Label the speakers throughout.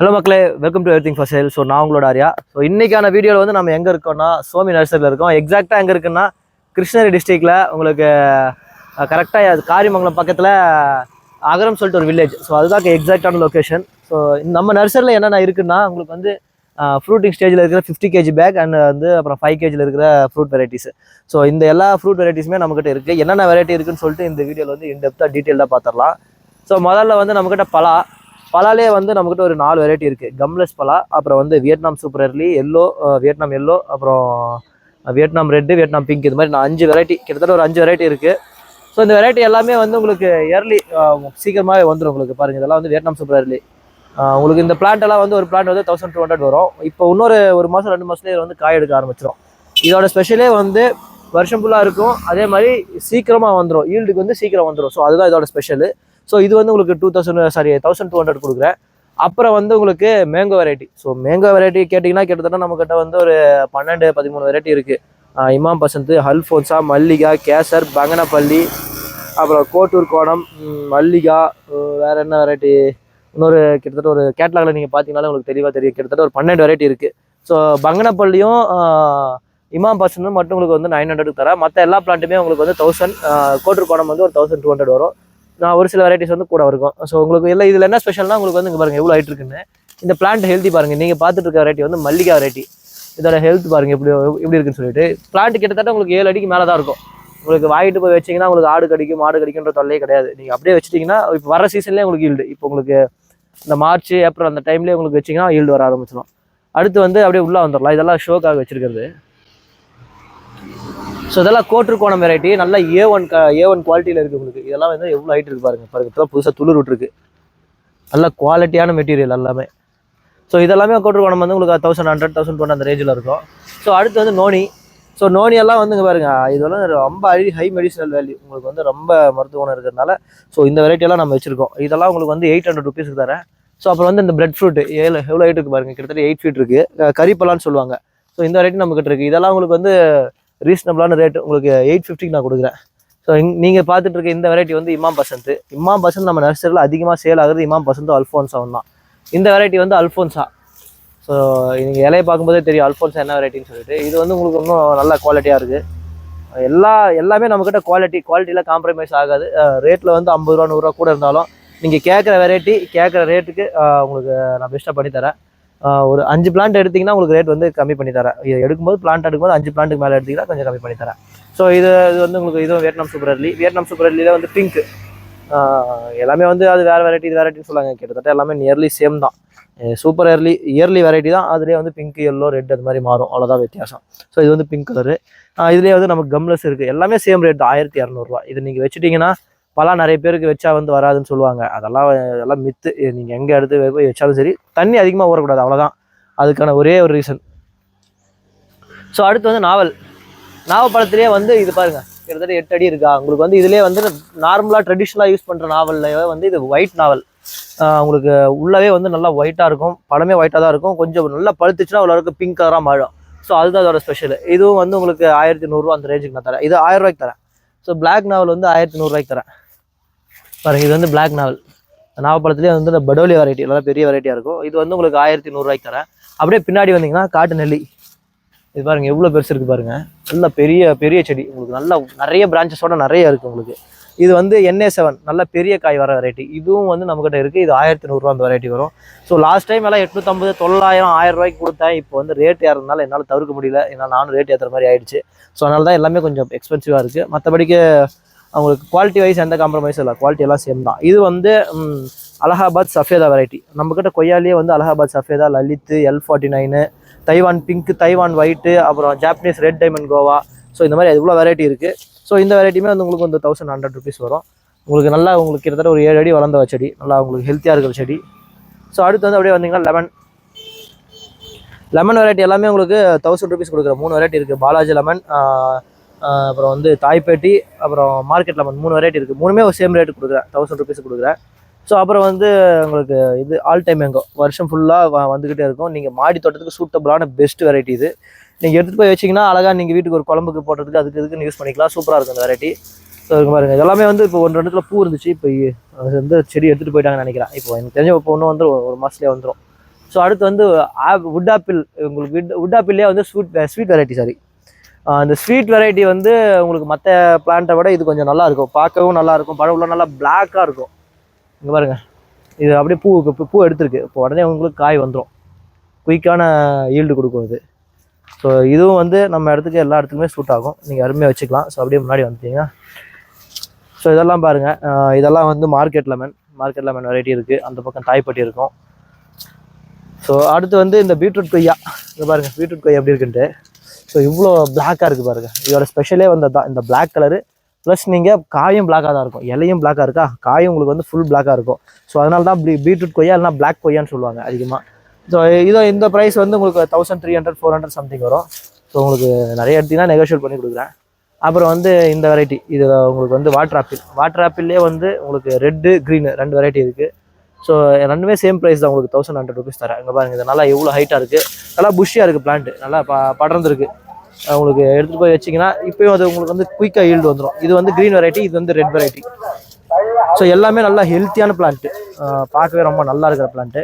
Speaker 1: Hello மக்களே welcome to everything for sale so நான் உங்களோட ஆரியா. ஸோ இன்றைக்கான வீடியோவில் வந்து நம்ம எங்கே இருக்கோம்னா சோமி நர்சரியில் இருக்கோம். எக்ஸாக்டாக எங்கே இருக்குன்னா கிருஷ்ணகிரி டிஸ்ட்ரிக்டில் உங்களுக்கு கரெக்டாக காரியமங்கலம் பக்கத்தில் அகரம் சொல்லிட்டு ஒரு வில்லேஜ் ஸோ அதுதான் எக்ஸாக்டான லொக்கேஷன் ஸோ நம்ம நர்சரியில் என்னென்ன இருக்குன்னா உங்களுக்கு வந்து ஃப்ரூட்டிங் ஸ்டேஜில் இருக்கிற ஃபிஃப்டி கேஜி பேக் அண்ட் வந்து அப்புறம் ஃபைவ் கேஜியில் இருக்கிற ஃப்ரூட் வெரைட்டிஸ் ஸோ இந்த எல்லா ஃப்ரூட் வெரைட்டிஸுமே நம்மக்கிட்ட இருக்குது என்னென்ன வெரைட்டி இருக்குன்னு சொல்லிட்டு இந்த வீடியோவில் வந்து இன்டெப்த்தாக டீட்டெயிலாக பார்த்துடலாம் ஸோ முதல்ல வந்து நம்மக்கிட்ட பலா பலாலே வந்து நம்மக்கிட்ட ஒரு நாலு வெரைட்டி இருக்குது கம்லெஸ் பலா அப்புறம் வந்து Vietnam super early yellow Vietnam yellow அப்புறம் வியட்நாம் ரெட்டு வியட்நாம் பிங்க் இது மாதிரி நான் அஞ்சு வெரைட்டி கிட்டத்தட்ட ஒரு அஞ்சு வெரைட்டி இருக்குது ஸோ இந்த வெரைட்டி எல்லாமே வந்து உங்களுக்கு இயர்லி சீக்கிரமாகவே வந்துடும் உங்களுக்கு பாருங்கள் இதெல்லாம் வந்து வியட்நாம் சூப்பர் எர்லி உங்களுக்கு இந்த பிளான்ட் எல்லாம் வந்து ஒரு பிளான்ட் வந்து தௌசண்ட் டூ ஹண்ட்ரட் வரும். இப்போ இன்னொரு ஒரு மாதம் ரெண்டு மாதத்துலேயே வந்து காய் எடுக்க ஆரம்பிச்சிடும் இதோட ஸ்பெஷலே வந்து வருஷம் ஃபுல்லாக இருக்கும். அதே மாதிரி சீக்கிரமாக வந்துடும் ஈல்டுக்கு வந்து சீக்கிரம் வந்துடும் ஸோ அதுதான் இதோட ஸ்பெஷலு ஸோ இது வந்து உங்களுக்கு two thousand sorry thousand two hundred கொடுக்குறேன். அப்புறம் வந்து உங்களுக்கு mango variety so mango variety கேட்டிங்கன்னா கிட்டத்தட்ட நம்மக்கிட்ட வந்து ஒரு பன்னெண்டு பதிமூணு வெரைட்டி இருக்குது இமாம் பசந்த் ஹல்ஃபோன்ஸா மல்லிகா கேசர் பங்கனப்பள்ளி அப்புறம் கோட்டூர் கோணம் மல்லிகா வேறு வேற என்ன வெரைட்டி இன்னொரு கிட்டத்தட்ட ஒரு கேட்லாகில் நீங்கள் பார்த்தீங்கனாலே உங்களுக்கு தெளிவாக தெரியும். கிட்டத்தட்ட ஒரு பன்னெண்டு வெரைட்டி இருக்குது ஸோ பங்கனப்பள்ளியும் இமாம் பசந்தும் மட்டும் உங்களுக்கு வந்து நைன் ஹண்ட்ரடுக்கு தரேன். மற்ற எல்லா பிளான்ட்டுமே உங்களுக்கு வந்து தௌசண்ட் கோட்டூர் கோணம் வந்து ஒரு தௌசண்ட் டூ ஹண்ட்ரட் வரும். நான் ஒரு சில வெரைட்டிஸ் வந்து கூட இருக்கும். ஸோ உங்களுக்கு இல்லை இதில் என்ன ஸ்பெஷல்னா உங்களுக்கு வந்து இங்கே பாருங்கள் எவ்வளோ ஆகிட்டு இருக்குன்னு. இந்த பிளான்ட் ஹெல்த்தி பாருங்கள் நீங்கள் பார்த்துட்டு இருக்க வெரைட்டி வந்து மல்லிகா வெரைட்டி இதோட ஹெல்த் பாருங்க எப்படி எப்படி இருக்குன்னு சொல்லிட்டு. பிளான்ட் கிட்டத்தட்ட உங்களுக்கு ஏழு அடிக்கு மேலே தான் இருக்கும். உங்களுக்கு வாங்கிட்டு போய் வச்சிங்கன்னா உங்களுக்கு ஆடு கடிக்கும் மாடு கடிக்குன்ற தொல்லையே கிடையாது. நீங்கள் அப்படியே வச்சிட்டிங்கன்னா இப்போ வர சீசன்லேயே உங்களுக்கு ஈல்டு இப்போ உங்களுக்கு இந்த மார்ச் ஏப்ரல் அந்த டைம்லேயே உங்களுக்கு வச்சிங்கன்னா ஈல்டு வர ஆரம்பிச்சிடும் அடுத்து வந்து அப்படியே உள்ளே வந்துடலாம் இதெல்லாம் ஷோக்காக வச்சுருக்கிறது. ஸோ இதெல்லாம் கோட்டுருக்கோணம் வெரைட்டி நல்லா ஏ ஒன் க ஏ ஒன் குவாலிட்டியில் இருக்குது உங்களுக்கு. இதெல்லாம் வந்து எவ்வளோ ஹைட் இருக்கு பாருங்க. பாருங்க இப்போ புதுசாக துளிர் விட்டுருக்கு. நல்ல குவாலிட்டியான மெட்டீரியல் எல்லாமே. ஸோ இதெல்லாமே கோணம் வந்து உங்களுக்கு தௌசண்ட் ஹண்ட்ரட் தௌசண்ட் டூ அந்த ரேஞ்சில் இருக்கும். ஸோ அடுத்து வந்து நோனி. ஸோ நோனி எல்லாம் வந்து பாருங்க இதெல்லாம் ரொம்ப அழி ஹை மெடிசனல் வேல்யூ உங்களுக்கு வந்து ரொம்ப மருத்துவ குணம் இருக்கிறதுனால ஸோ இந்த வெரைட்டியெல்லாம் நம்ம வச்சிருக்கோம். இதெல்லாம் உங்களுக்கு வந்து எயிட் ஹண்ட்ரட் ருபீஸ்க்கு தரேன். ஸோ அப்புறம் வந்து இந்த பிரெட் ஃப்ரூட் ஏழு எவ்வளோ ஹைட் இருக்கு பாருங்க கிட்டத்தட்ட எயிட் ஃபீட் இருக்குது அஹ் கரிப்பலான்னு சொல்லுவாங்க. ஸோ இந்த வெரைட்டி நம்மக்கிட்ட இருக்குது இதெல்லாம் உங்களுக்கு வந்து ரீசனபிளான ரேட் உங்களுக்கு எயிட் ஃபிஃப்டிக்கு நான் கொடுக்குறேன். ஸோ நீங்கள் பார்த்துட்டு இருக்க இந்த வெரைட்டி வந்து இமாம் பசந்த். இமாம் பசந்த் நம்ம நர்சரியில் அதிகமாக சேல் ஆகுறது இமாம் பசந்தும் அல்ஃபோன்ஸாவும் தான் இந்த வெரைட்டி வந்து அல்ஃபோன்ஸா ஸோ நீங்கள் இலையை பார்க்கும்போதே தெரியும் அல்ஃபோன்ஸா என்ன வெரைட்டின்னு சொல்லிட்டு. இது வந்து உங்களுக்கு இன்னும் நல்ல குவாலிட்டியாக இருக்குது எல்லா எல்லாமே நம்மக்கிட்ட குவாலிட்டி குவாலிட்டியில் காம்ப்ரமைஸ் ஆகாது. ரேட்டில் வந்து ஐம்பது ரூபா நூறுரூவா கூட இருந்தாலும் நீங்கள் கேட்குற வெரைட்டி கேட்குற ரேட்டுக்கு உங்களுக்கு நான் பெஸ்ட்டாக பண்ணித்தரேன். ஒரு அஞ்சு பிளான்ட் எடுத்தீங்கன்னா உங்களுக்கு ரேட் வந்து கம்மி பண்ணி தரேன். இது எடுக்கும்போது பிளான்ட் எடுக்கும்போது அஞ்சு பிளான்ட்டுக்கு மேலே எடுத்தீங்கன்னா கொஞ்சம் கம்மி பண்ணி தரேன். ஸோ இது இது வந்து உங்களுக்கு இதுவும் Vietnam super early Vietnam super அர்லியில் வந்து பிங்க் எல்லாமே வந்து அது வேறு வெரைட்டி இது வெரைட்டின்னு சொல்லுவாங்க கிட்டத்தட்ட எல்லாமே நியர்லி சேம் தான். சூப்பர் இயர்லி இயர்லி வெரைட்டி தான். அதுலேயே வந்து பிங்க் எல்லோ ரெட் அது மாதிரி மாறும். அவ்வளோதான் வித்தியாசம். ஸோ இது வந்து பிங்க் கலரு இதுலேயே வந்து நமக்கு கம்லஸ் இருக்குது எல்லாமே சேம் ரேட் தான். ஆயிரத்தி இரநூறுவா. இது நீங்கள் வச்சுட்டிங்கன்னா பழம் நிறைய பேருக்கு வச்சா வந்து வராதுன்னு சொல்லுவாங்க. அதெல்லாம் எல்லாம் மித்து நீங்கள் எங்கே எடுத்து போய் வச்சாலும் சரி தண்ணி அதிகமாக ஊறக்கூடாது. அவ்வளோதான் அதுக்கான ஒரே ஒரு ரீசன் ஸோ அடுத்து வந்து நாவல். நாவப்பழத்திலே வந்து இது பாருங்கள் கிட்டத்தட்ட எட்டு அடி இருக்கா? உங்களுக்கு வந்து இதுலேயே வந்து நார்மலாக ட்ரெடிஷ்னலாக யூஸ் பண்ணுற நாவல்லையே வந்து இது ஒயிட் நாவல். உங்களுக்கு உள்ளவே வந்து நல்லா ஒயிட்டாக இருக்கும். பழமே ஒயிட்டாக தான் இருக்கும். கொஞ்சம் நல்லா பழுத்துச்சுன்னா அவ்வளோ பிங்க் கலராக மாறும். ஸோ அதுதான் அதோட ஸ்பெஷல் இதுவும் வந்து உங்களுக்கு ஆயிரத்தி நூறுரூவா அந்த ரேஞ்சுக்கு நான் தரேன். இது ஆயிரம் ரூபாய்க்கு தரேன். ஸோ பிளாக் நாவல் வந்து ஆயிரத்தி நூறுரூவாய்க்கு தரேன். பாருங்கள் இது வந்து பிளாக் நாவல் நாவப்பழத்துலேயே வந்து இந்த படோலி வெரைட்டி எல்லாம் பெரிய வெரைட்டியாக இருக்கும். இது வந்து உங்களுக்கு ஆயிரத்தி நூறுரூவாய்க்கு தரேன். அப்படியே பின்னாடி வந்தீங்கன்னா காட்டு நெல்லி. இது பாருங்கள் எவ்வளோ பெருசு இருக்குது பாருங்கள் நல்ல பெரிய பெரிய செடி. உங்களுக்கு நல்ல நிறைய பிரான்ச்சஸோட நிறைய இருக்குது உங்களுக்கு. இது வந்து என்ஏ செவன் நல்ல பெரிய காய் வர வெரைட்டி இதுவும் வந்து நம்மக்கிட்ட இருக்குது இது ஆயிரத்தி நூறுரூவா அந்த வெரைட்டி வரும். ஸோ லாஸ்ட் டைம் எல்லாம் எட்நூற்றம்பது தொள்ளாயிரம் ஆயிரம் ரூபாய்க்கு கொடுத்தேன். இப்போ வந்து ரேட் ஏறதுனால என்னால் தவிர்க்க முடியல. என்னால் நானும் ரேட் ஏற்றுற மாதிரி ஆயிடுச்சு. ஸோ அதனால தான் எல்லாமே கொஞ்சம் எக்ஸ்பென்சிவாக இருக்குது மற்றபடிக்கு அவங்களுக்கு குவாலிட்டி வைஸ் எந்த காம்ப்ரமைஸும் இல்லை. குவாலிட்டி எல்லாம் சேம் தான். இது வந்து அலகாபாத் சஃபேதா வெரைட்டி நம்மக்கிட்ட கொய்யாலேயே வந்து Allahabad Safeda Lalit L forty nine Taiwan pink Taiwan white அப்புறம் Japanese red diamond guava. So இந்த மாதிரி எவ்வளோ வெரைட்டி இருக்குது ஸோ இந்த வெரைட்டியுமே வந்து உங்களுக்கு வந்து தௌசண்ட் ஹண்ட்ரட் ருபீஸ் வரும். உங்களுக்கு நல்லா உங்களுக்கு கிட்டத்தட்ட ஒரு ஏழு அடி வளர்ந்த செடி. நல்லா உங்களுக்கு ஹெல்த்தியாக இருக்கிற செடி. ஸோ அடுத்து வந்து அப்படியே வந்தீங்கன்னா லெமன் லெமன் வெரைட்டி எல்லாமே உங்களுக்கு தௌசண்ட் ருபீஸ் கொடுக்குற மூணு வெரைட்டி இருக்குது பாலாஜி லெமன் அப்புறம் வந்து தாய்ப்பேட்டி அப்புறம் மார்க்கெட் லெமன் மூணு வெரைட்டி இருக்குது மூணுமே ஒரு சேம் ரேட்டு கொடுக்குறேன். தௌசண்ட் ருபீஸ் கொடுக்குறேன். ஸோ அப்புறம் வந்து உங்களுக்கு இது ஆல் டைம் எங்கோ. வருஷம் ஃபுல்லாக வந்துக்கிட்டே இருக்கும். நீங்கள் மாடி தோட்டத்துக்கு சூட்டபுளான பெஸ்ட் வெரைட்டி இது. நீங்கள் எடுத்துகிட்டு போய் வச்சிங்கன்னா அழகாக நீங்கள் வீட்டுக்கு ஒரு குழம்புக்கு போடுறதுக்கு அதுக்கு இதுக்குன்னு யூஸ் பண்ணிக்கலாம். சூப்பராக இருக்கும் இந்த வெரைட்டி ஸோ இருக்கு பாருங்க. எல்லாமே வந்து இப்போ ஒன்று ரெண்டுத்துல பூ இருந்துச்சு. இப்போ அது வந்து செடி எடுத்துகிட்டு போயிட்டாங்கன்னு நினைக்கிறேன். இப்போ எனக்கு தெரிஞ்ச இப்போ ஒன்று வந்துடும் ஒரு மாதத்துலேயே வந்துடும் ஸோ அடுத்து வந்து வுட் ஆப்பிள் உங்களுக்கு விட் வுட் ஆப்பிள்லேயே வந்து ஸ்வீட் ஸ்வீட் வெரைட்டி சாரி அந்த ஸ்வீட் வெரைட்டி வந்து உங்களுக்கு மற்ற பிளான்ட்டை விட இது கொஞ்சம் நல்லா இருக்கும். பார்க்கவும் நல்லா இருக்கும். பழம் உள்ள நல்லா பிளாக்காக இருக்கும். இங்கே பாருங்க. இது அப்படியே பூ பூ எடுத்துருக்கு. இப்போ உடனே உங்களுக்கு காய் வந்துடும் குயிக்கான ஈல்டு கொடுக்கும் இது. ஸோ இதுவும் வந்து நம்ம இடத்துக்கு எல்லா இடத்துக்குமே சூட் ஆகும். நீங்கள் அருமையாக வச்சுக்கலாம். ஸோ அப்படியே முன்னாடி வந்துட்டீங்கன்னா. ஸோ இதெல்லாம் பாருங்கள் இதெல்லாம் வந்து market lemon market lemon variety இருக்குது அந்த பக்கம் தாய்ப்பட்டி இருக்கும். ஸோ அடுத்து வந்து இந்த பீட்ரூட் கொய்யா. இங்கே பாருங்கள் பீட்ரூட் கொய்யா எப்படி இருக்குன்ட்டு. ஸோ இவ்வளோ பிளாக்காக இருக்குது பாருங்கள் இதோட ஸ்பெஷலே வந்து தான் இந்த பிளாக் கலரு ப்ளஸ் நீங்கள் காயும் பிளாக்காக தான் இருக்கும். இலையும் பிளாக்காக இருக்கா? காயும் உங்களுக்கு வந்து ஃபுல் பிளாக்காக இருக்கும். ஸோ அதனால தான் பீ பீட்ரூட் கொய்யா இல்லைனா பிளாக் கொய்யான்னு சொல்லுவாங்க அதிகமாக ஸோ இதோ இந்த ப்ரைஸ் வந்து உங்களுக்கு thousand three hundred four hundred something வரும். ஸோ உங்களுக்கு நிறைய எடுத்தீங்கன்னா நெகோஷியேட் பண்ணி கொடுக்குறேன். அப்புறம் வந்து இந்த வெரைட்டி இது உங்களுக்கு வந்து வாட்டர் ஆப்பிள் வாட்டர் ஆப்பிள்லேயே வந்து உங்களுக்கு ரெட்டு க்ரீனு ரெண்டு வெரைட்டி இருக்குது ஸோ ரெண்டுமே சேம் ப்ரைஸ் தான் உங்களுக்கு தௌசண்ட் ஹண்ட்ரட் ருபீஸ் தரேன். இங்கே பாருங்கள் இது நல்லா எவ்வளோ ஹைட்டாக இருக்குது நல்லா புஷ்ஷியாக இருக்குது பிளான்ட் நல்லா ப படர்ந்துருக்கு. உங்களுக்கு எடுத்துகிட்டு போய் வச்சிங்கன்னா இப்போயும் அது உங்களுக்கு வந்து குயிக்காக ஈல்டு வந்துடும் இது வந்து க்ரீன் வெரைட்டி இது வந்து ரெட் வெரைட்டி ஸோ எல்லாமே நல்லா ஹெல்த்தியான பிளான்ட்டு பார்க்கவே ரொம்ப நல்லா இருக்கிற பிளான்ட்டு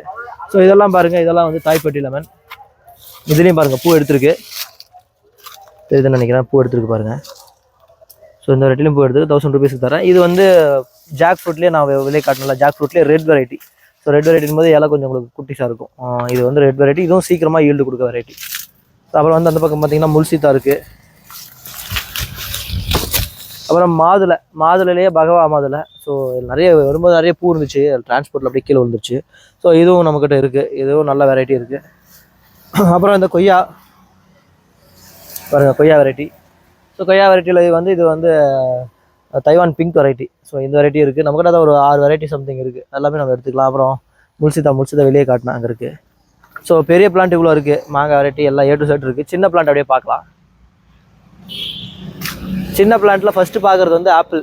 Speaker 1: ஸோ இதெல்லாம் பாருங்கள் இதெல்லாம் வந்து தாய்ப்பட்டி லெமன் இதுலேயும் பாருங்கள் பூ எடுத்திருக்கு. தெரியுதுன்னு நினைக்கிறேன்? பூ எடுத்துருக்கு பாருங்கள் ஸோ இந்த வெரைட்டிலையும் பூ எடுத்து தௌசண்ட் ருபீஸ்க்கு தரேன். இது வந்து ஜாக் ஃப்ரூட்லேயே நான் விலை காட்டினேன் ஜாக் ஃப்ரூட்லேயே ரெட் வெரைட்டி ஸோ ரெட் வெரைட்டின் போது இலை கொஞ்சம் உங்களுக்கு குட்டிஸாக இருக்கும். இது வந்து ரெட் வெரைட்டி இதுவும் சீக்கிரமாக ஈல்டு கொடுக்க வெரைட்டி அப்புறம் வந்து அந்த பக்கம் பார்த்திங்கன்னா முல்சித்தா இருக்குது அப்புறம் மாதுளை மாதுளையிலேயே பகவா மாதுளை. ஸோ நிறைய வரும்போது நிறைய பூ இருந்துச்சு. டிரான்ஸ்போர்ட்டில் அப்படியே கீழே விழுந்துருச்சு. ஸோ இதுவும் நம்மக்கிட்ட இருக்குது இதுவும் நல்ல வெரைட்டி இருக்குது அப்புறம் இந்த கொய்யா. பாருங்கள் கொய்யா வெரைட்டி ஸோ கொய்யா வெரைட்டியில் இது வந்து இது வந்து தைவான் பிங்க் வெரைட்டி ஸோ இந்த வெரைட்டி இருக்குது நம்மக்கிட்ட தான் ஒரு ஆறு வெரைட்டி சம்திங் இருக்குது எல்லாமே நம்ம எடுத்துக்கலாம். அப்புறம் முல்சிதா முல்சிதா வெளியே காட்டினா அங்கே இருக்குது ஸோ பெரிய பிளான்ட் இவ்வளோ இருக்குது மாங்காய் வெரைட்டி எல்லாம் ஏ டு செட் இருக்குது சின்ன பிளான்ட் அப்படியே பார்க்கலாம். சின்ன பிளான்ட்டில் ஃபஸ்ட்டு பார்க்குறது வந்து ஆப்பிள்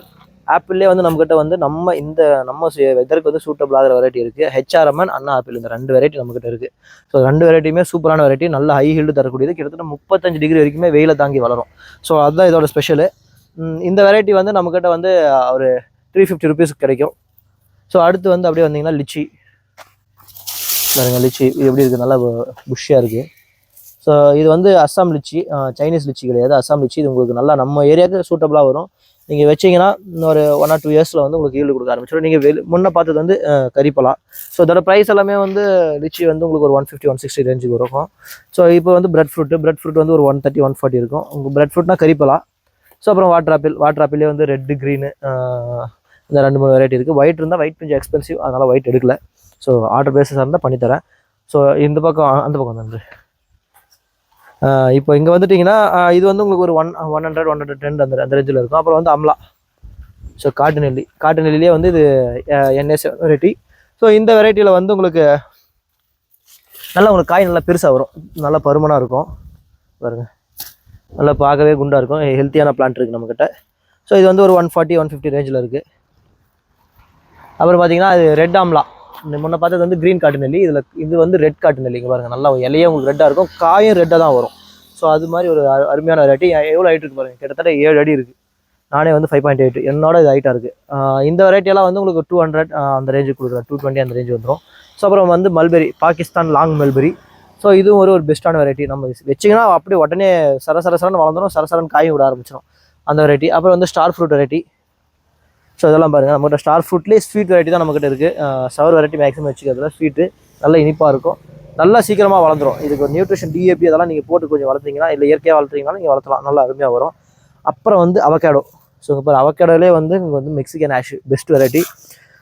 Speaker 1: ஆப்பிள்லேயே வந்து நம்மக்கிட்ட வந்து நம்ம இந்த நம்ம வெதருக்கு வந்து சூட்டபிள் ஆகிற வெரைட்டி இருக்குது ஹெச்ஆர்எம்என் அண்ணா ஆப்பிள் இந்த ரெண்டு வெரைட்டி நம்மக்கிட்ட இருக்குது ஸோ ரெண்டு வெரைட்டியுமே சூப்பரான வெரைட்டி நல்ல ஹை ஹீல்டு தரக்கூடியது. கிட்டத்தட்ட முப்பத்தஞ்சு டிகிரி வரைக்குமே வெயில தாங்கி வளரும். ஸோ அதுதான் இதோட ஸ்பெஷலு இந்த வெரைட்டி வந்து நம்மக்கிட்ட வந்து ஒரு த்ரீ ஃபிஃப்டி ருபீஸ் கிடைக்கும். ஸோ அடுத்து வந்து அப்படியே வந்தீங்கன்னா லிச்சி. பாருங்க லிச்சி இது எப்படி இருக்குது நல்லா புஷ்ஷியாக இருக்குது ஸோ இது வந்து அஸ்ஸாம் லிச்சி சைனீஸ் லிச்சி கிடையாது. அஸ்ஸாம் லிச்சி இது உங்களுக்கு நல்லா நம்ம ஏரியாவுக்கு சூட்டபுளாக வரும். நீங்கள் வச்சீங்கன்னா இன்னொரு ஒன் ஆர் டூ இயர்ஸில் வந்து உங்களுக்கு ஈல்டு கொடுக்க ஆரம்பிச்சிடும். நீங்கள் வெளி முன்னே பார்த்தது வந்து அஹ், ஸோ இதோட ப்ரைஸ் எல்லாமே வந்து லிச்சி வந்து உங்களுக்கு ஒரு ஒன் ஃபிஃப்டி ஒன் சிக்ஸ்டி ரேஞ்சுக்கு இருக்கும் ஸோ இப்போ வந்து பிரெட் ஃப்ரூட்டு பிரெட் ஃப்ரூட் வந்து ஒரு ஒன் தேர்ட்டி ஒன் ஃபார்ட்டி இருக்கும். உங்கள் பிரெட் ஃப்ரூட்னா கரிப்பலா ஸோ அப்புறம் வாட்டர் ஆப்பிள் வாட்டர் ஆப்பிளே வந்து ரெட்டு க்ரீனு இந்த ரெண்டு மூணு வெரைட்டி இருக்குது ஒயிட் இருந்தால் ஒயிட் கொஞ்சம் எக்ஸ்பென்சிவ் அதனால் ஒயிட் எடுக்கல. ஸோ ஆர்டர் பேஸஸாக இருந்தால் பண்ணித்தரேன். ஸோ இந்த பக்கம் அந்த பக்கம் நன்றி. இப்போ இங்கே வந்துட்டிங்கன்னா இது வந்து உங்களுக்கு ஒரு one one hundred one hundred ten அந்த அந்த ரேஞ்சில் இருக்கும். அப்புறம் வந்து அம்லா. ஸோ காட்டு நெல்லி. காட்டு நெல்லிலே வந்து இது என்எஸ் வெரைட்டி ஸோ இந்த வெரைட்டியில் வந்து உங்களுக்கு நல்லா உங்களுக்கு காய் நல்லா பெருசாக வரும். நல்லா பருமனாக இருக்கும். பாருங்க. நல்லா பார்க்கவே குண்டாக இருக்கும். ஹெல்த்தியான பிளான்ட் இருக்குது நம்மக்கிட்ட ஸோ இது வந்து ஒரு ஒன் ஃபார்ட்டி ஒன் ஃபிஃப்டி ரேஞ்சில் இருக்குது அப்புறம் பார்த்தீங்கன்னா அது ரெட் ஆம்லா இந்த முன்ன பார்த்தது வந்து க்ரீன் காட்டு நெல்லி இதில் இது வந்து ரெட் காட்டு நெல்லி இங்கே பாருங்கள் நல்லா இலையே உங்களுக்கு ரெட்டாக இருக்கும். காயும் ரெட்டாக தான் வரும். ஸோ அது மாதிரி ஒரு அருமையான வெரைட்டி எவ்வளோ ஹைட் இருக்கு பாருங்கள் கிட்டத்தட்ட ஏழு அடி இருக்குது நானே வந்து ஃபைவ் பாயிண்ட் எயிட் என்னோட இது ஹைட்டாக இருக்குது இந்த வெரைட்டியெல்லாம் வந்து உங்களுக்கு டூ ஹண்ட்ரட் அந்த ரேஞ்சுக்கு கொடுக்குறேன். டூ டுவெண்ட்டி அந்த ரேஞ்ச் வந்துடும் ஸோ அப்புறம் வந்து mulberry Pakistan long mulberry so இதுவும் ஒரு ஒரு பெஸ்ட்டான வெரைட்டி நம்ம வச்சிங்கன்னா அப்படியே உடனே சர வளர்ந்துடும் சர சரன்னு காயும் விட ஆரம்பிச்சிடும் அந்த வெரைட்டி அப்புறம் வந்து ஸ்டார் ஃப்ரூட் வெரைட்டி ஸோ இதெல்லாம் பாருங்கள் நம்மகிட்ட ஸ்டார் ஃப்ரூட்லேயே ஸ்வீட் வெரைட்டி தான் நம்மகிட்ட இருக்குது சவர் வெரைட்டி மேக்ஸிமம் வச்சுக்கிறதுல ஸ்வீட்டு நல்ல இனிப்பாக இருக்கும். நல்லா சீக்கிரமாக வளர்ந்துடும் இதுக்கு ஒரு நியூட்ரிஷன் டிஏபி அதெல்லாம் நீங்கள் போட்டு கொஞ்சம் வளர்த்தீங்கன்னா இல்லை இயற்கையாக வளர்த்துறீங்கனாலும் நீங்கள் வளர்த்தலாம். நல்லா அருமையாக வரும். அப்புறம் வந்து அவகேடோ ஸோ இப்போ அவகேடோலே வந்து இங்கே வந்து மெக்சிகன் ஆஷ் பெஸ்ட் வெரைட்டி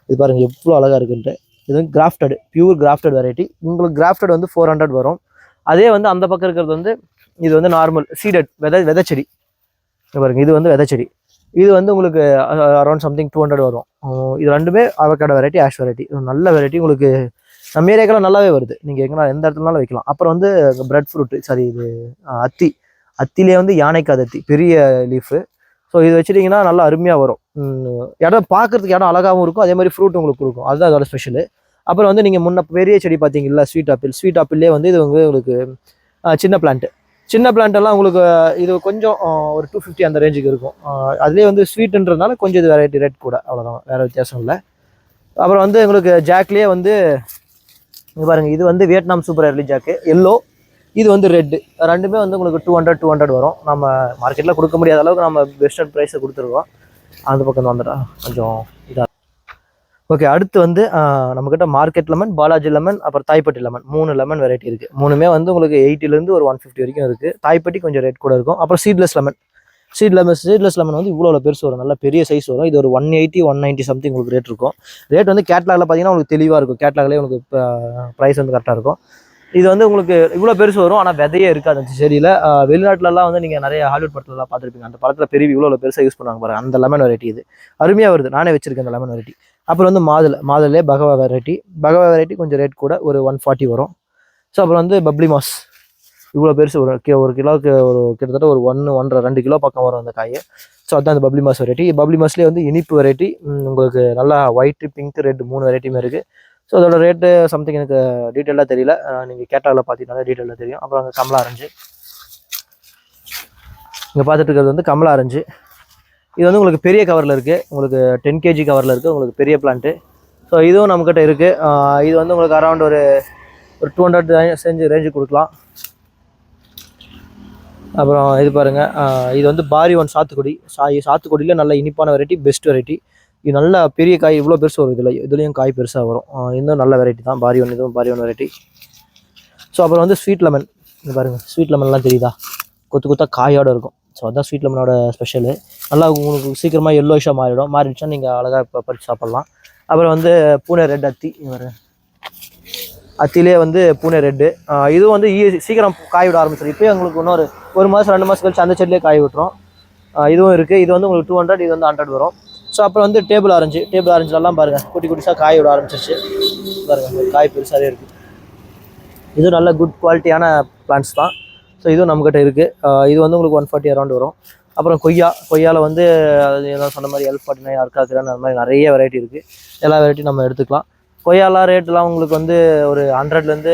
Speaker 1: இது பாருங்கள் எவ்வளோ அழகாக இருக்குன்ட்டு. இது வந்து கிராஃப்டட் பியூர் கிராஃப்டட் வெரைட்டி உங்களுக்கு கிராஃப்டட் வந்து ஃபோர் ஹண்ட்ரட் வரும். அதே வந்து அந்த பக்கம் இருக்கிறது வந்து இது வந்து நார்மல் சீடட் விதை விதைச்செடி. பாருங்கள் இது வந்து விதைச்செடி. இது வந்து உங்களுக்கு அரௌண்ட் சம்திங் டூ ஹண்ட்ரட் வரும். இது ரெண்டுமே அவகேடோ வெரைட்டி ஆஷ் வெரைட்டி நல்ல வெரைட்டி உங்களுக்கு நம்ம ஏரியாக்கெல்லாம் நல்லாவே வருது. நீங்கள் எங்கன்னா எந்த இடத்துலனாலும் வைக்கலாம். அப்புறம் வந்து பிரெட் ஃப்ரூட்டு சாரி இது அத்தி. அத்திலே வந்து யானைக்காத அத்தி. பெரிய லீஃபு ஸோ இது வச்சிட்டிங்கன்னா நல்லா அருமையாக வரும். இடம் பார்க்கறதுக்கு இடம் அழகாகவும் இருக்கும். அதே மாதிரி ஃப்ரூட் உங்களுக்கு கொடுக்கும். அதுதான் அதோட ஸ்பெஷலு அப்புறம் வந்து நீங்கள் முன்ன பெரிய செடி பார்த்தீங்களா ஸ்வீட் ஆப்பிள் ஸ்வீட் ஆப்பிள்லேயே வந்து இது வந்து உங்களுக்கு சின்ன பிளான்ட்டு சின்ன பிளான்ட்டெல்லாம் உங்களுக்கு இது கொஞ்சம் ஒரு டூ ஃபிஃப்டி அந்த ரேஞ்சுக்கு இருக்கும். அதுலேயே வந்து ஸ்வீட்டுன்றதுனால கொஞ்சம் இது வெரைட்டி ரேட் கூட அவ்வளோதான் வேறு வித்தியாசம் இல்லை. அப்புறம் வந்து எங்களுக்கு ஜாக்லேயே வந்து இங்கே பாருங்கள் இது வந்து Vietnam super early jack yellow இது வந்து ரெட்டு ரெண்டுமே வந்து உங்களுக்கு டூ ஹண்ட்ரட் டூ ஹண்ட்ரட் வரும். நம்ம மார்க்கெட்டில் கொடுக்க முடியாத அளவுக்கு நம்ம பெஸ்டட் ப்ரைஸை கொடுத்துருக்கோம். அந்த பக்கம் வந்துட்டா கொஞ்சம் ஓகே அடுத்து வந்து நம்மக்கிட்ட மார்க்கெட் லெமன் பாலாஜி லெமன் அப்புறம் தாய்ப்பட்டி லெமன் மூணு லெமன் வெரைட்டி இருக்குது மூணுமே வந்து உங்களுக்கு எயிட்டிலேருந்து ஒரு ஒன் ஃபிஃப்டி வரைக்கும் இருக்குது தாய்ப்பட்டி கொஞ்சம் ரேட் கூட இருக்கும். அப்புறம் seedless lemon seed lemon seedless lemon வந்து இவ்வளோ பெருசு வரும். நல்ல பெரிய சைஸ் வரும். இது ஒரு one eighty one ninety something உங்களுக்கு ரேட் இருக்கும். ரேட் வந்து கேட்லாகில் பார்த்தீங்கன்னா உங்களுக்கு தெளிவாக இருக்கும். கேட்லாக்லேயே உங்களுக்கு ப்ரைஸ் வந்து கரெக்டாக இருக்கும். இது வந்து உங்களுக்கு இவ்வளோ பெருசு வரும். ஆனால் விதையே இருக்காது அந்த செடியில். வெளிநாட்டிலலாம் வந்து நீங்கள் நிறைய ஹாலிவுட் படத்துலலாம் பார்த்துருப்பீங்க. அந்த படத்தில் பெரிய இவ்வளோ பெருசாக யூஸ் பண்ணுவாங்க பாருங்கள் அந்த லெமன் வெரைட்டி இது. அருமையாக வருது. நானே வச்சிருக்கேன் அந்த லெமன் வெரைட்டி அப்புறம் வந்து மாதுளை மாதுளை பகவா வெரைட்டி பகவா வெரைட்டி கொஞ்சம் ரேட் கூட ஒரு ஒன் ஃபார்ட்டி வரும். ஸோ அப்புறம் வந்து பப்ளி மாஸ் இவ்வளோ பெருசு ஒரு கி- ஒரு கிலோவுக்கு ஒரு கிட்டத்தட்ட ஒரு ஒன்று ஒன்றரை ரெண்டு கிலோ பக்கம் வரும் அந்த காய். ஸோ அதுதான் அந்த பப்ளி மாஸ் வெரைட்டி பப்ளி மாஸ்லேயே வந்து இனிப்பு வெரைட்டி உங்களுக்கு நல்லா ஒயிட்டு பிங்க் ரெட் மூணு வெரைட்டியுமே இருக்குது ஸோ அதோட ரேட்டு சம்திங் எனக்கு டீட்டெயிலாக தெரியல. நீங்கள் கேட்டாவில் பார்த்தீங்கன்னா டீட்டெயிலாக தெரியும். அப்புறம் அங்கே கமலா ஆரஞ்சு. இங்கே பார்த்துட்டு இருக்கிறது வந்து கமலா ஆரஞ்சு. இது வந்து உங்களுக்கு பெரிய கவரில் இருக்குது உங்களுக்கு டென் கேஜி கவரில் இருக்குது உங்களுக்கு பெரிய பிளான்ட்டு ஸோ இதுவும் நம்மக்கிட்ட இருக்குது இது வந்து உங்களுக்கு அரௌண்ட் ஒரு ஒரு டூ ஹண்ட்ரட் செஞ்சு ரேஞ்சு கொடுக்கலாம். அப்புறம் இது பாருங்கள் இது வந்து பாரி ஒன் சாத்துக்குடி. சாய் சாத்துக்குடியில் நல்ல இனிப்பான வெரைட்டி பெஸ்ட் வெரைட்டி இது நல்ல பெரிய காய் இவ்வளோ பெருசு வரும் இதில் இதுலேயும் காய் பெருசாக வரும். இன்னும் நல்ல வெரைட்டி தான். பாரி ஒன் இதுவும் பாரி ஒன் வெரைட்டி ஸோ அப்புறம் வந்து ஸ்வீட் லெமன் இது பாருங்கள் ஸ்வீட் லெமன்லாம் தெரியுதா? கொத்து கொத்தா காயோட இருக்கும். ஸோ அதான் ஸ்வீட் லெமனோட ஸ்பெஷலு நல்லா உங்களுக்கு சீக்கிரமாக எல்லோஷாக மாறிடும். மாறிடுச்சா நீங்கள் அழகாக இப்போ பறித்து சாப்பிட்லாம். அப்புறம் வந்து பூனை ரெட் அத்தி இங்க அத்திலே வந்து பூனை ரெட்டு இதுவும் வந்து ஈ- சீக்கிரம் காய் விட ஆரம்பிச்சிடும் இப்போயே உங்களுக்கு இன்னொரு ஒரு மாதம் ரெண்டு மாதம் கழிச்சு அந்த செடிலே காய் விட்டுரும். இதுவும் இருக்குது இது வந்து உங்களுக்கு டூ ஹண்ட்ரட் இது வந்து ஹண்ட்ரட் வரும். ஸோ அப்புறம் வந்து டேபிள் ஆரஞ்சு டேபிள் ஆரஞ்சுலலாம் பாருங்கள் குட்டி குட்டிஸாக காய் விட ஆரம்பிச்சிருச்சு. பாருங்கள் காய் பெருசாகவே இருக்குது இது நல்ல குட் குவாலிட்டியான பிளான்ஸ் தான். ஸோ இதுவும் நம்மக்கிட்ட இருக்குது இது வந்து உங்களுக்கு ஒன் ஃபார்ட்டி அரௌண்ட் வரும். அப்புறம் கொய்யா. கொய்யாவில் வந்து அது சொன்ன மாதிரி எல் ஃபார்ட்டி நைன் அர்க்காக்குறான் அந்த மாதிரி நிறைய வெரைட்டி இருக்குது எல்லா வெரைட்டியும் நம்ம எடுத்துக்கலாம். கொய்யாலாம் ரேட்லாம் உங்களுக்கு வந்து ஒரு ஹண்ட்ரட்லேருந்து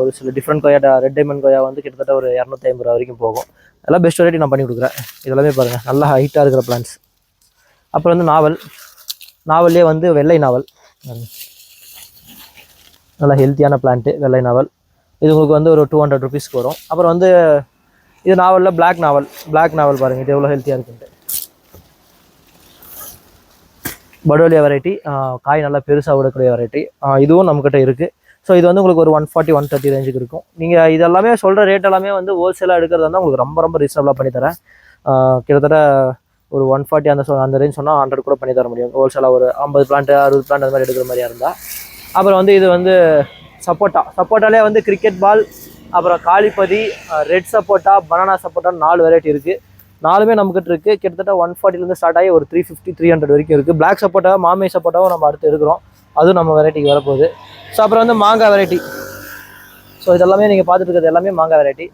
Speaker 1: ஒரு சில டிஃப்ரெண்ட் கொய்யா ரெட் டைமண்ட் கொய்யா வந்து கிட்டத்தட்ட ஒரு இரநூத்தி ஐம்பது ரூபா வரைக்கும் போகும். எல்லாம் பெஸ்ட் வெரைட்டி நான் பண்ணி கொடுக்குறேன். இதெல்லாமே பாருங்கள் நல்லா ஹைட்டாக இருக்கிற பிளான்ஸ் அப்புறம் வந்து நாவல். நாவல்லே வந்து வெள்ளை நாவல். நல்லா ஹெல்த்தியான பிளான்ட்டு வெள்ளை நாவல். இது உங்களுக்கு வந்து ஒரு டூ ஹண்ட்ரட் ருபீஸ்க்கு வரும். அப்புறம் வந்து இது நாவலில் பிளாக் நாவல் பிளாக் நாவல் பாருங்கள் இது எவ்வளோ ஹெல்த்தியாக இருக்குன்ட்டு. படோலியா வெரைட்டி காய் நல்லா பெருசாக விடக்கூடிய வெரைட்டி இதுவும் நம்மக்கிட்ட இருக்குது ஸோ இது வந்து உங்களுக்கு ஒரு ஒன் ஃபார்ட்டி ஒன் தேர்ட்டி ரேஞ்சுக்கு இருக்கும். நீங்கள் இதெல்லாமே சொல்கிற ரேட் எல்லாமே வந்து ஹோல்சேலாக எடுக்கிறதா இருந்தால் உங்களுக்கு ரொம்ப ரொம்ப ரீசனபிளாக பண்ணி தரேன். கிட்டத்தட்ட ஒரு ஒன் ஃபார்ட்டி அந்த சொ- அந்த ரேஞ்ச் சொன்னால் ஹண்ட்ரட் கூட பண்ணி தர முடியும். ஹோல்சேலாக ஒரு ஐம்பது பிளான்ட் அறுபது பிளான்ட் அந்த மாதிரி எடுக்கிற மாதிரியா இருந்தால் அப்புறம் வந்து இது வந்து சப்போட்டா. சப்போட்டாலே வந்து கிரிக்கெட் பால் அப்புறம் காளிப்பதி ரெட் சப்போட்டா பனானா சப்போட்டா நாலு வெரைட்டி இருக்குது நாலுமே நம்மக்கிட்ட இருக்குது கிட்டத்தட்ட ஒன் ஃபார்ட்டிலேருந்து ஸ்டார்ட் ஆகி ஒரு த்ரீ ஃபிஃப்டி த்ரீ ஹண்ட்ரட் வரைக்கும் இருக்குது பிளாக் சப்போட்டா மாமே சப்போட்டாவும் நம்ம அடுத்து எடுக்கிறோம். அதுவும் நம்ம வெரைட்டிக்கு வரப்போகுது. ஸோ அப்புறம் வந்து மாங்காய் வெரைட்டி ஸோ இதெல்லாமே நீங்கள் பார்த்துட்டு இருக்கிறது எல்லாமே மாங்காய் வெரைட்டி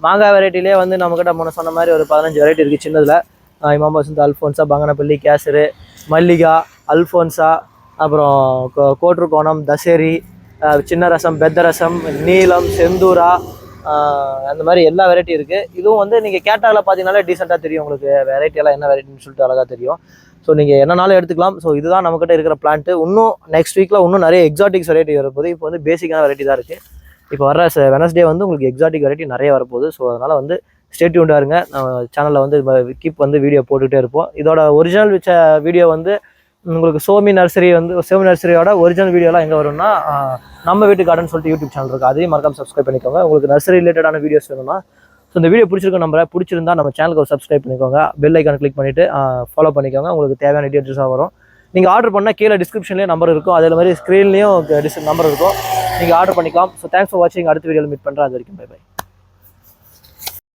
Speaker 1: மாங்காய் வெரைட்டிலே வந்து நம்மக்கிட்ட முன்ன சொன்ன மாதிரி ஒரு பதினஞ்சு வெரைட்டி இருக்குது சின்னதில். இமாம் வசந்த் அல்ஃபோன்ஸா பங்கனப்பள்ளி கேசரு மல்லிகா அல்ஃபோன்ஸா அப்புறம் கோ- கோட்ருக்கோணம் தசேரி சின்ன ரசம் பெத்த ரசம் நீலம் செந்தூரா அந்த மாதிரி எல்லா வெரைட்டி இருக்குது இதுவும் வந்து நீங்கள் கேட்டால பார்த்தீங்கனாலே டீசெண்டாக தெரியும் உங்களுக்கு வெரைட்டியெல்லாம் என்ன வெரைட்டின்னு சொல்லிட்டு அழகாக தெரியும். ஸோ நீங்கள் என்னனாலும் எடுத்துக்கலாம். ஸோ இதுதான் நம்மக்கிட்ட இருக்கிற பிளான்ட்டு இன்னும் நெக்ஸ்ட் வீக்கில் இன்னும் நிறைய எக்ஸாட்டிக்ஸ் வெரைட்டி வரப்போகுது. இப்போ வந்து பேசிக்கான வெரைட்டி தான் இருக்குது இப்போ வர வெனஸ்டே வந்து உங்களுக்கு எக்ஸாட்டிக் வெரைட்டி நிறைய வரப்போகுது. ஸோ அதனால் வந்து ஸ்டேட்யூண்டாக இருங்க. நம்ம சேனலில் வந்து கீப் வந்து வீடியோ போட்டுக்கிட்டே இருப்போம். இதோட ஒரிஜினல் வீடியோ வந்து உங்களுக்கு சோமி நர்சரி வந்து சோமி நர்சரியோட ஒரிஜினல் வீடியோலாம் எங்கே வரும்னா நம்ம வீட்டு கார்டன் சொல்லிட்டு யூடியூப் சேனல் இருக்குது அதையும் மறக்காம சப்ஸ்கிரைப் பண்ணிக்கோங்க. உங்களுக்கு நர்சரி ரிலேட்டடான வீடியோஸ் வேணும்னா ஸோ இந்த வீடியோ பிடிச்சிருக்க நம்பரை பிடிச்சிருந்தா நம்ம சேனலுக்கு ஒரு சப்ஸ்கிரைப் பண்ணிக்கோங்க. பெல் ஐக்கான் கிளிக் பண்ணிவிட்டு ஃபாலோ பண்ணிக்கோங்க. உங்களுக்கு தேவையான டீட்டெயில்ஸாக வரும். நீங்கள் ஆர்டர் பண்ணால் கீழே டிஸ்கிரிப்ஷன்லேயே நம்பர் இருக்கும். அதே மாதிரி ஸ்க்ரீன்லேயும் டிஸ் நம்பர் இருக்கும். நீங்கள் ஆர்டர் பண்ணிக்கலாம். ஸோ தேங்க்ஸ் ஃபார் வாட்சிங் அடுத்த வீடியோவில் மீட் பண்ணுறேன் அது வரைக்கும் பை பை